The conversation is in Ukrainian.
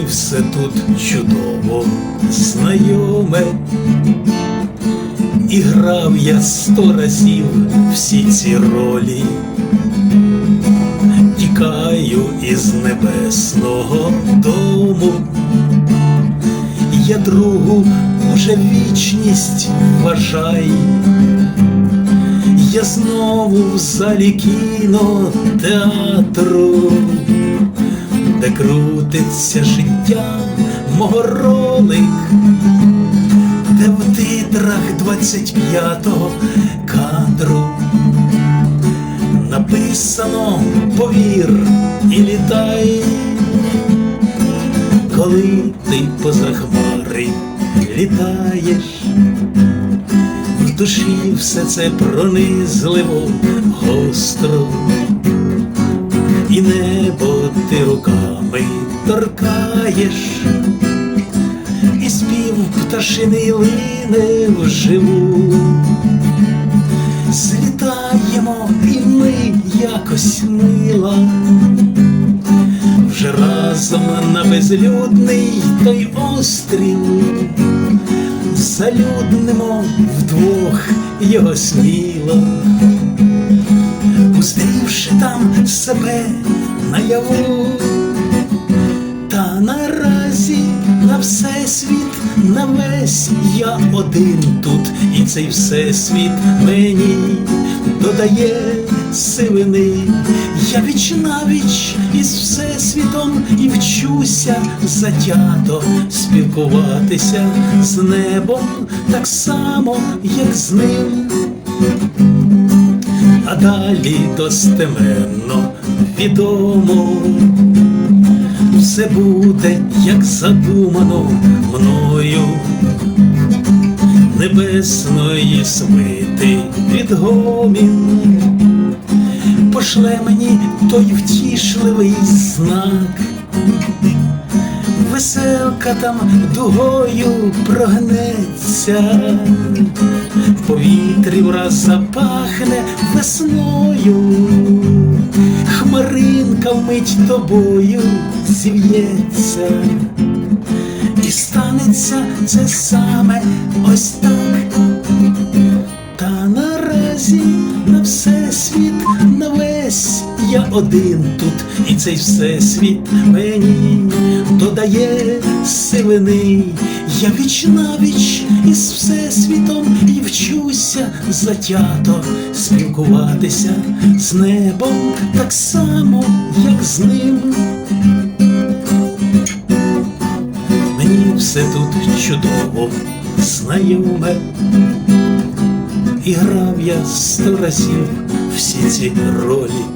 все тут чудово знайоме, і грав я сто разів всі ці ролі, тікаю із небесного дому, я другу уже вічність вважай. Я знову в залі кінотеатру, де крутиться життя мого ролик, де в титрах 25-го кадру написано повір і літай, коли ти поза хмари літаєш в душі все це пронизливо гостро, і небо ти руками торкаєш, і спів пташиний лине вживу. Злітаємо, і ми якось мила, вже разом на безлюдний той острів залюднемо вдвох його сміло, уздрівши там себе наяву, та наразі на всесвіт, на весь я один тут, і цей всесвіт мені додає сивини. Я віч навіч із всесвітом і вчуся затято спілкуватися з небом так само, як з ним. А далі достеменно відомо, все буде, як задумано мною, небесної свити відгомін пошле мені той втішливий знак. Веселка там дугою прогнеться, в повітрі враз запахне весною, хмаринка вмить тобою зів'ється, і станеться це саме ось так. Та наразі на весь я один тут, і цей всесвіт мені додає сивини. Я віч навіч із всесвітом і вчуся затято спілкуватися з небом так само, як з ним. Мені все тут чудово знайоме. І грав я сто разів всі ці ролі.